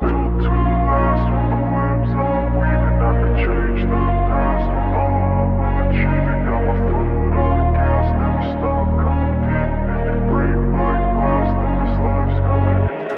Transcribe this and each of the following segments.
built to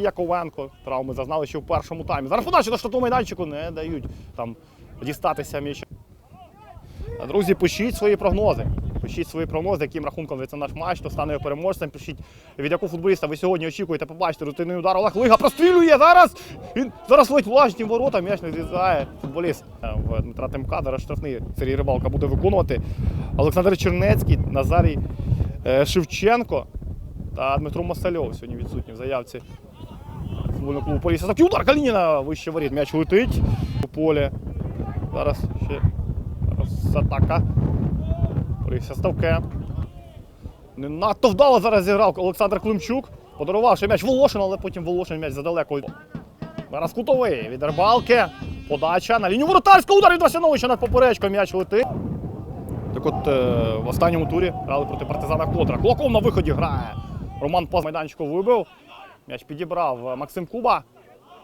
Яковенко травми зазнали ще в першому таймі. Зараз подачі до штату майданчику не дають там дістатися м'яча. Друзі, пишіть свої прогнози. Пишіть свої прогнози, яким рахунком ведеться наш матч, хто стане переможцем. Пишіть, від якого футболіста ви сьогодні очікуєте побачити рутинний удар. Олег Лига прострілює зараз. Він зараз ледь влажні ворота, м'яч не зрізає футболіст Е, Дмитра Тимка. Зараз штрафний Сергій Рибалка буде виконувати. Олександр Чернецький, Назарій е, Шевченко та Дмитро Масальов сьогодні відсутні в заявці футбольного клубу Полісся. Такий удар Калініна вище воріт. М'яч летить у полі. Зараз ще зараз атака. Полісся ставке. Не надто вдало зараз зіграв Олександр Климчук. Подарував ще м'яч Волошин, але потім Волошин м'яч задалеко. Зараз кутовий від Рибалки. Подача на лінію воротарського удар від Васяновича над поперечкою м'яч летить. Так от е, в останньому турі грали проти партизана Котра. Кулаков на виході грає. Роман Паз майданчику вибив. М'яч підібрав е, Максим Куба.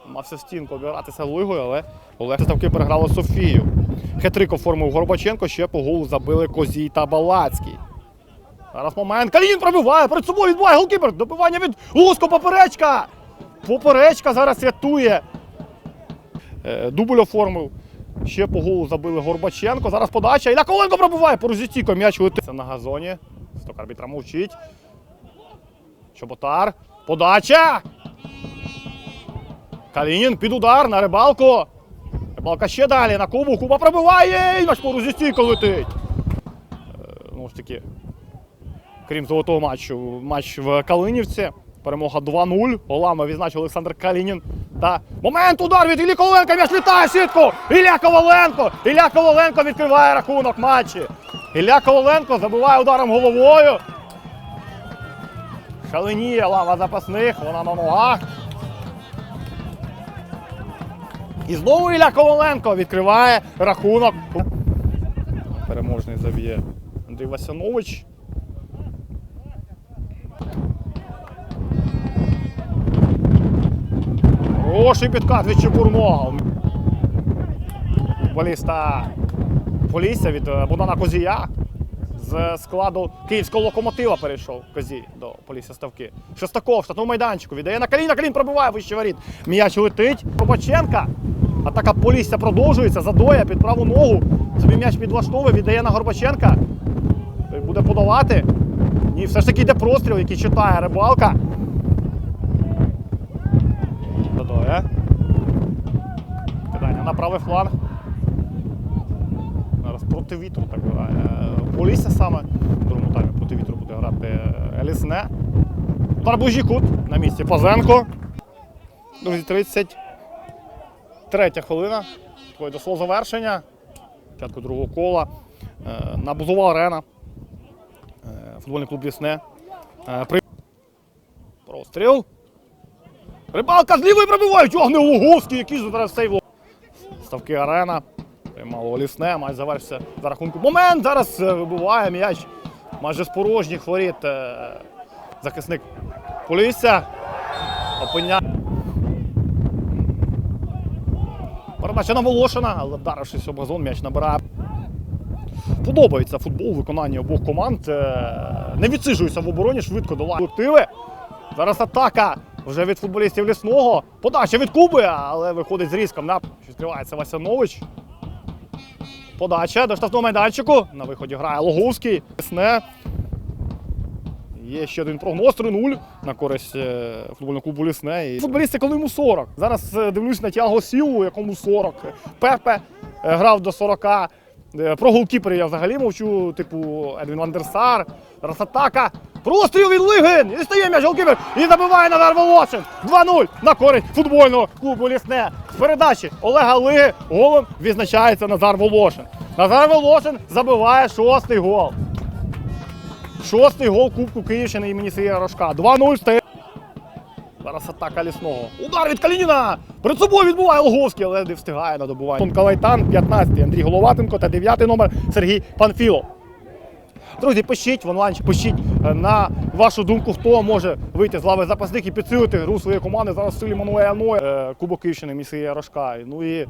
Мався стінку обігратися Лугою, але Олег ставки переграло Софію. Хетрик оформив Горбаченко, ще по голу забили Козій та Балацький. Зараз момент. Калінін пробиває, перед собою відбуває голкіпер. Добивання від Луско поперечка. Поперечка зараз рятує. Е, Дубль оформив. Ще по голу забили Горбаченко. Зараз подача. Ілля Коленко пробиває по Розістіко. М'яч летить. Це на газоні. Сток арбітра мовчить. Чоботар. Подача. Калінін під удар на рибалку. Рибалка ще далі на Кубу. Куба пробиває. І м'яч по Розістіко летить. Е, Ну ж таки, крім золотого матчу, матч в Калинівці. Перемога 2-0. Голами відзначив Олександр Калінін. Та момент удар від Іллі Коваленка. М'яч літає сітку. Ілля Коваленко. Ілля Коваленко відкриває рахунок матчі. Ілля Коваленко забиває ударом головою. Шаленіє лава запасних. Вона на ногах. І знову Ілля Коваленко відкриває рахунок. Переможний заб'є Андрій Васянович. Хороший підкат від Чепурного. Футболіста Полісся від е, Богдана Козія. З складу київського локомотива перейшов Козій до Полісся Ставки. Шестаков, штатнув майданчику, віддає на коліна, колін пробиває вище воріт. М'яч летить. Копаченка. Атака Полісся продовжується, задоя під праву ногу. Собі м'яч підлаштовує, віддає на Горбаченка. Буде подавати. Ні, все ж таки йде простріл, який читає рибалка. Додоє. Кидання на правий фланг. Зараз проти вітру так грає. Полісся саме. В другому таймі проти вітру буде грати Елісне. Удар кут на місці Пазенко. Друзі, 33 хвилина. Такої до свого завершення. Початку другого кола. Е, На Бузова арена. Е, Футбольний клуб Лісне. Е, Простріл. Рибалка з лівої пробивають. Огне Луговський, який зараз сейв. Ставки арена. Приймало лісне, матч завершився за рахунку. Момент зараз е, вибиває м'яч. Майже з порожніх воріт. е, Захисник Полісся. Опиня. Передача на Волошина, але вдарившись об газон, м'яч набирає. Подобається футбол у виконанні обох команд. Е, Не відсиджується в обороні, швидко долає колективи. Зараз атака вже від футболістів лісного. Подача від Куби, але виходить з різком. На відкривається Васянович. Подача до штрафного майданчику. На виході грає Логовський. Сне. Є ще один прогноз 3-0 на користь е, футбольного клубу Лісне. Футболісти, коли йому 40. Зараз е, дивлюсь на Тіаго Сілу, якому 40. Пепе е, грав до 40. Е, Про голкіперів я взагалі мовчу, типу Едвін Вандерсар. Зараз атака. Простріл від Лигин! І стає м'яч голкіпер і забиває Назар Волошин. 2-0 на користь футбольного клубу Лісне. Передачі Олега Лиги голом відзначається Назар Волошин. Назар Волошин забиває шостий гол. Шостий гол Кубку Київщини імені Сергія Рожка. 2-0 стає. Зараз атака лісного. Удар від Калініна! Перед собою відбуває Логовський, але не встигає на добування. Калайтан, 15-й Андрій Головатенко та 9-й номер Сергій Панфілов. Друзі, пишіть в онлайн, пишіть на вашу думку, хто може вийти з лави запасних і підсилити гру своєї команди. Зараз в силі Мануеля Ной, е, Кубок Київщини, Місія Рожка. Ну і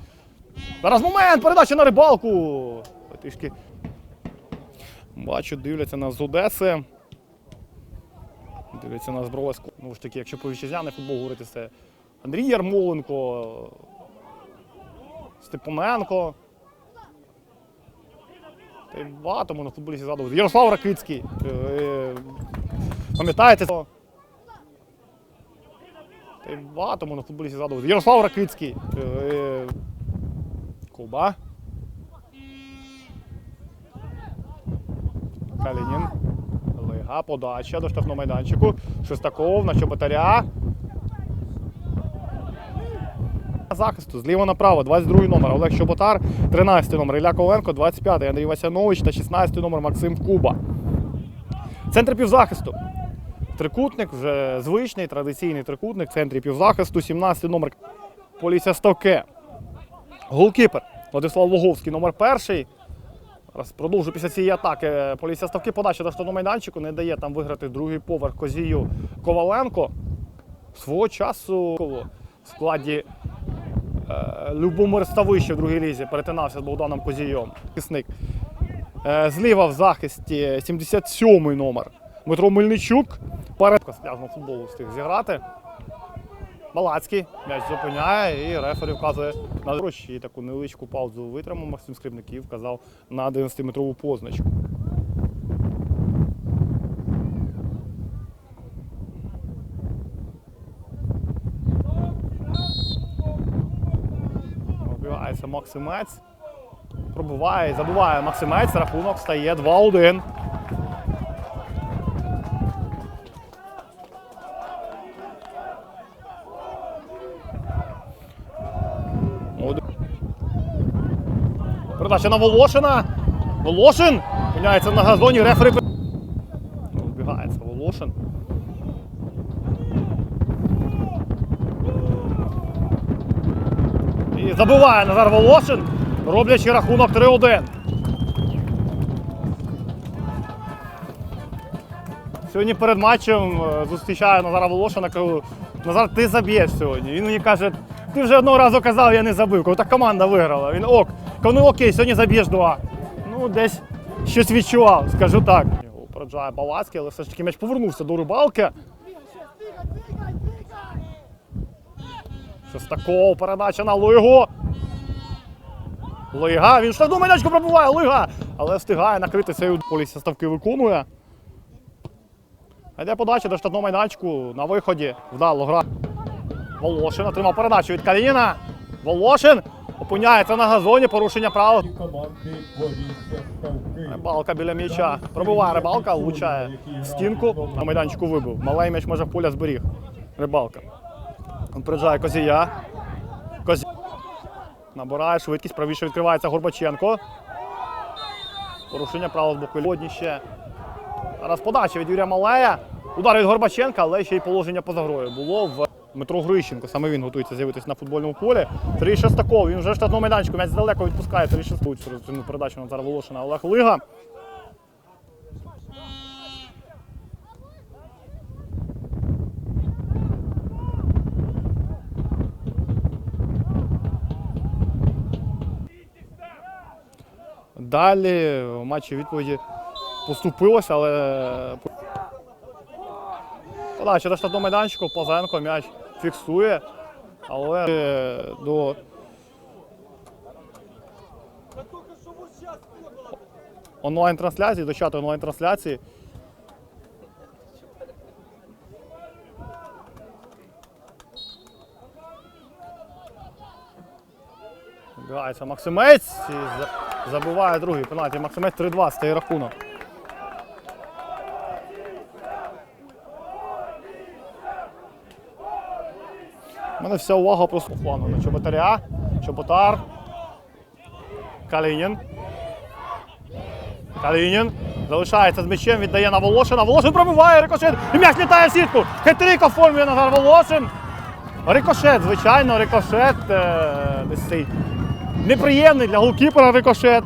зараз момент, передача на рибалку. Трішки Бачу, дивляться нас з Одеси. Дивляться нас з. Ну ж таки, якщо по вітчизняний футбол говорити, це Андрій Ярмоленко, Степаненко. Багато можна футболістів згадувати. Ярослав Ракицький. Е, Пам'ятаєте? Та й багато можна футболістів згадувати. Ярослав Ракицький. Е, Куба. Калінін. Лига, подача до штрафного майданчику. Шестаков на Чоботаря. Захисту зліва направо, 22 номер Олег Чоботар, 13 номер Ілля Коваленко, 25 Андрій Васянович та 16 номер Максим Куба. Центр півзахисту. Трикутник, вже звичний, традиційний трикутник в центрі півзахисту, 17 номер Полісся Ставке. Голкіпер Владислав Логовський, номер перший. Зараз продовжу після цієї атаки. Поліція ставки подача до штрафного майданчику не дає там виграти другий поверх Козію Коваленко. Свого часу в складі Любомир Ставище в другій лізі перетинався з Богданом Козійом. Захисник. Е, зліва в захисті 77-й номер. Дмитро Мельничук. Перед зв'язаного футболу встиг зіграти. Балацький м'яч зупиняє і рефері вказує на гроші. Таку невеличку паузу витримав Максим Скрипник і вказав на 11-метрову позначку. Пробивається Максимець. Пробиває, забиває Максимець. Рахунок стає 2-1. Молодий. Передача на Волошина. Волошин опиняється на газоні. Рефери. Ну, Вбігається Волошин. Забиває Назар Волошин, роблячи рахунок 3-1. Сьогодні перед матчем е, зустрічаю Назара Волошина, кажу, Назар, ти заб'єш сьогодні. Він мені каже, ти вже одного разу казав, я не забив. Кажу, так команда виграла. Він ок. Кажу, ну окей, сьогодні заб'єш два. Ну, десь щось відчував, скажу так. Попереджає Балацький, але все ж таки м'яч повернувся до рибалки. Шестаков, передача на Лигу. Лига, він штрафну майданчику пробуває, Лига! Але встигає накрити цей полісся ставки виконує. Йде подача до штатного майданчику на виході. Вдало гра. Волошин отримав передачу від Калініна. Волошин опиняється на газоні, порушення правил. Рибалка біля м'яча. Пробиває рибалка, влучає в стінку. На майданчику вибив. Малий м'яч може поля зберіг. Рибалка. Попереджає Козія. Козі... Набирає швидкість, правіше відкривається Горбаченко. Порушення правил з боку Лодні ще. Зараз подача від Юрія Малея. Удар від Горбаченка, але ще й положення поза грою було в Дмитро Грищенко. Саме він готується з'явитися на футбольному полі. Сергій Шестаков, він вже в штатному майданчику, м'яч здалеко відпускає. Сергій Шестаков передачу Назара Волошина. Олег Лига. Далі. В матчі відповіді поступилося, але подача до штатного майданчику, Плазенко м'яч фіксує, але до онлайн-трансляції, до чату онлайн-трансляції. Грається Максимець і за- забиває другий пенальті. Максимець 3-2 стає рахунок. У мене вся увага просто плану на Чоботаря. Чоботар. Калінін. Калінін. Залишається з м'ячем, віддає на Волошина. Волошин пробиває рикошет. І м'яч літає в сітку. Хитрик оформлює Назар Волошин. Рикошет, звичайно, рикошет. Десь цей неприємний для голкіпера рикошет.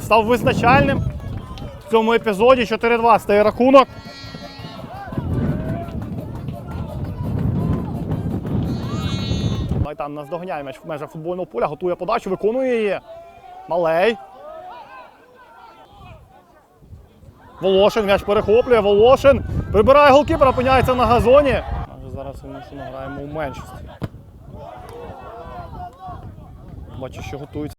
Став визначальним. В цьому епізоді 4-2 стає рахунок. Майтан наздоганяє м'яч в межах футбольного поля, готує подачу, виконує її. Малей. Волошин м'яч перехоплює. Волошин прибирає голкіпера, опиняється на газоні. Зараз ми граємо у меншості. Бачу, що готується.